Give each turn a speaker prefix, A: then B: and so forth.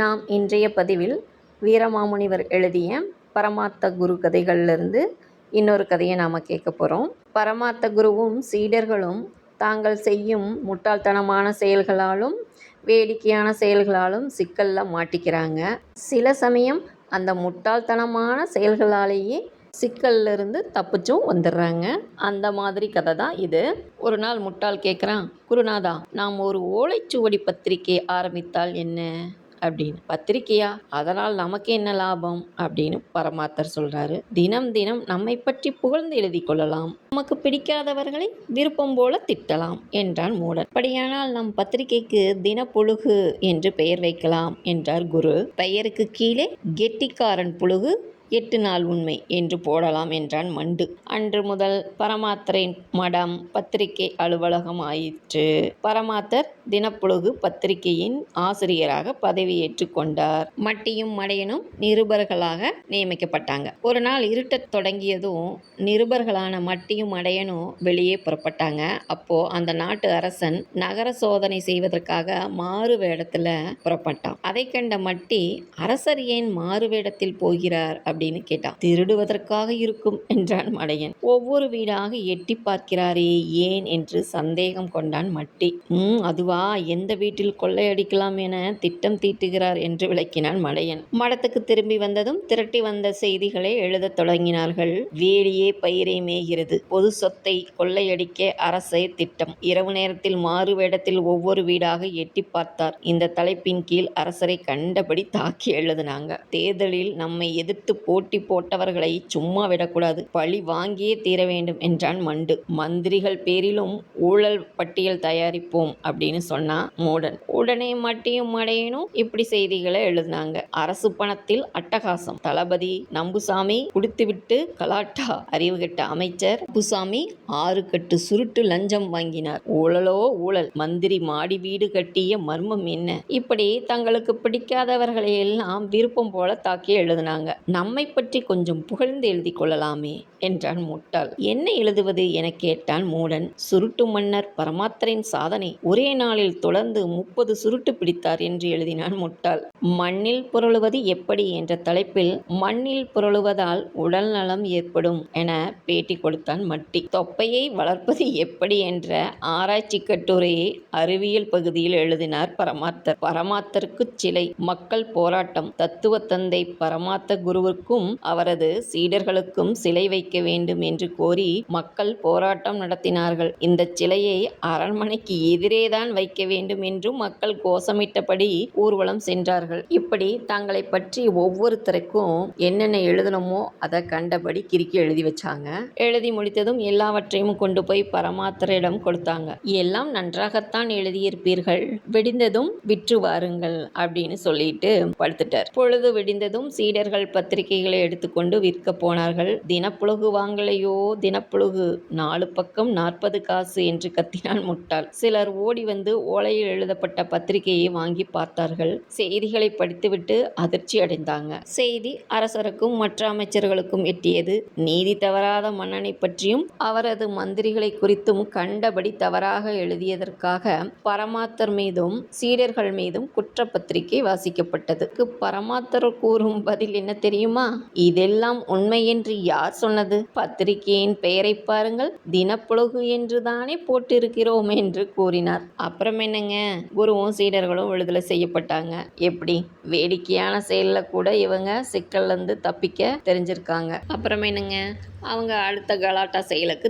A: நாம் இன்றைய பதிவில் வீரமாமுனிவர் எழுதிய பரமாத்த குரு கதைகள்லேருந்து இன்னொரு கதையை நாம் கேட்க போகிறோம் பரமாத்த குருவும் சீடர்களும் தாங்கள் செய்யும் முட்டாள்தனமான செயல்களாலும் வேடிக்கையான செயல்களாலும் சிக்கலில் மாட்டிக்கிறாங்க. சில சமயம் அந்த முட்டாள்தனமான செயல்களாலேயே சிக்கல்லிருந்து தப்பிச்சும் வந்துடுறாங்க. அந்த மாதிரி கதை தான் இது. ஒரு நாள் முட்டாள் கேட்குறான் குருநாதா நாம் ஒரு ஓலைச்சுவடி பத்திரிகை ஆரம்பித்தால் என்ன? அப்படின்னு. பத்திரிக்கையா? அதனால் நமக்கு என்ன லாபம்? அப்படின்னு பரமாத்தர் சொல்றாரு. தினம் தினம் நம்மை பற்றி புகழ்ந்து எழுதி கொள்ளலாம். நமக்கு பிடிக்காதவர்களை விருப்பம் போல திட்டலாம் என்றான் மூடன் அப்படியானால் நம் பத்திரிகைக்கு தினப்புழுகு என்று பெயர் வைக்கலாம் என்றார் குரு. பெயருக்கு கீழே கெட்டிக்காரன் புழுகு எட்டு நாள் உண்மை என்று போடலாம் என்றான் மண்டு. அன்று முதல் பரமாத்தரின் மடம் பத்திரிகை அலுவலகம் ஆயிற்று. பரமாத்தர் தினப்புழுகு பத்திரிகையின் ஆசிரியராக பதவியேற்று கொண்டார். மட்டியும் மடையனும் நிருபர்களாக நியமிக்கப்பட்டாங்க. ஒரு நாள் இருட்டத் தொடங்கியதும் நிருபர்களான மட்டியும் மடையனும் வெளியே புறப்பட்டாங்க. அப்போ அந்த நாட்டு அரசன் நகர சோதனை செய்வதற்காக மாறு வேடத்துல புறப்பட்டான். அதை கண்ட மட்டி அரசர் ஏன் மாறு வேடத்தில் போகிறார்? அப்படின்னு கேட்டான். திருடுவதற்காக இருக்கும் என்றான் மடையன். ஒவ்வொரு வீடாக எட்டி பார்க்கிறாரே ஏன்? என்று சந்தேகம் கொண்டான் மட்டி. உம் அதுவா? எந்த வீட்டில் கொள்ளையடிக்கலாம் என திட்டம் தீட்டுகிறார் என்று விளக்கினான் மடையன். மடத்துக்கு திரும்பி வந்ததும் திரட்டி வந்த செய்திகளை எழுதத் தொடங்கினார்கள். வேலியே பயிரை மேய்கிறது. பொது சொத்தை கொள்ளையடிக்க அரசே திட்டம். இரவு நேரத்தில் மாறு வேடத்தில் ஒவ்வொரு வீடாக எட்டி பார்த்தார். இந்த தலைப்பின் கீழ் அரசரை கண்டபடி தாக்கி எழுதினாங்க. தேர்தலில் நம்மை எதிர்த்து போட்டி போட்டவர்களை சும்மா விடக்கூடாது. பழி வாங்கியே தீர வேண்டும் என்றான் மண்டு. மந்திரிகள் பேரிலும் ஊழல் பட்டியல் தயாரிப்போம் அப்படின்னு சொன்னா மூடன். உடனே மட்டியும் மடையனும் இப்படி செய்திகளை எழுதினாங்க. அரசு பணத்தில் அட்டகாசம். தளபதி நம்புசாமி குடித்துவிட்டு கலாட்டா அறிவு கெட்ட அமைச்சர் நம்புசாமி ஆறு கட்டு சுருட்டு லஞ்சம் வாங்கினார். ஊழலோ ஊழல். மந்திரி மாடி வீடு கட்டிய மர்மம் என்ன? இப்படி தங்களுக்கு பிடிக்காதவர்களை எல்லாம் விருப்பம் போல தாக்கி எழுதினாங்க. நம்மை பற்றி கொஞ்சம் புகழ்ந்து எழுதி கொள்ளலாமே என்றான் முட்டாள். என்ன எழுதுவது? என கேட்டான் மூடன். சுருட்டு மன்னர் பரமாத்தரின் சாதனை. ஒரே நாளில் தொடர்ந்து முப்பது சுருட்டு பிடித்தார் என்று எழுதினான் முட்டாள். மண்ணில் புரளுவது எப்படி? என்ற தலைப்பில் மண்ணில் புரளுவதால் உடல் நலம் ஏற்படும் என பேட்டி கொடுத்தான் மட்டி. தொப்பையை வளர்ப்பது எப்படி? என்ற ஆராய்ச்சி கட்டுரையை அறிவியல் பகுதியில் எழுதினார் பரமாத்தர். பரமாத்தருக்கு சிலை மக்கள் போராட்டம் தத்துவ தந்தை பரமாத்த குருவுக்கு குருவிற்கும் அவரது சீடர்களுக்கும் சிலை வைக்க வேண்டும் என்று கோரி மக்கள் போராட்டம் நடத்தினார்கள். இந்த சிலையை அரண்மனைக்கு எதிரேதான் வைக்க வேண்டும் என்றும் மக்கள் கோஷமிட்டபடி ஊர்வலம் சென்றார்கள். இப்படி தங்களை பற்றி ஒவ்வொருத்தருக்கும் என்னென்ன எழுதணுமோ அதை கண்டபடி கிறுக்கி எழுதி வச்சாங்க. எழுதி முடித்ததும் எல்லாவற்றையும் கொண்டு போய் பரமாத்தரிடம் கொடுத்தாங்க. எல்லாம் நன்றாகத்தான் எழுதியிருப்பீர்கள். விடிந்ததும் விற்று வாருங்கள் அப்படின்னு சொல்லிட்டு படுத்துட்டார். பொழுது விடிந்ததும் சீடர்கள் பத்திரிகைகளை எடுத்துக்கொண்டு விற்க போனார்கள். தினப்புழுகு வாங்கலையோ? தினப்புழுகு. நாலு பக்கம் நாற்பது காசு என்று கத்தினான் முட்டாள். சிலர் ஓடி வந்து ஓலையில் எழுதப்பட்ட பத்திரிகையை வாங்கி பார்த்தார்கள். செய்திகளை படித்துவிட்டு அதிர்ச்சி அடைந்தாங்க. செய்தி அரசருக்கும் மற்ற அமைச்சர்களுக்கும் எட்டியது. நீதி தவறாத மன்னனை பற்றியும் அவரது மந்திரிகளை குறித்தும் கண்டபடி தவறாக எழுதியதற்காக பரமாத்தர் மீதும் சீடர்கள் மீதும் குற்றப்பத்திரிகை வாசிக்கப்பட்டது. பரமாத்தர் கூறும் பதில் என்ன தெரியுமா? இதெல்லாம் உண்மை என்று யார் சொன்னது? பத்திரிகையின் பெயரை பாருங்கள். தினப்புலகு என்று தானே போட்டிருக்கிறோம் என்று கூறினார். அப்புறம் என்னங்க? குருவும் சீடர்களும் விடுதலை செய்யப்பட்டாங்க. எப்படி? வேடிக்கையான செயலில் கூட இவங்க சிக்கல்ல இருந்து தப்பிக்க தெரிஞ்சிருக்காங்க. அப்புறம் என்னங்க? அவங்க அடுத்த கலாட்டா செயலுக்கு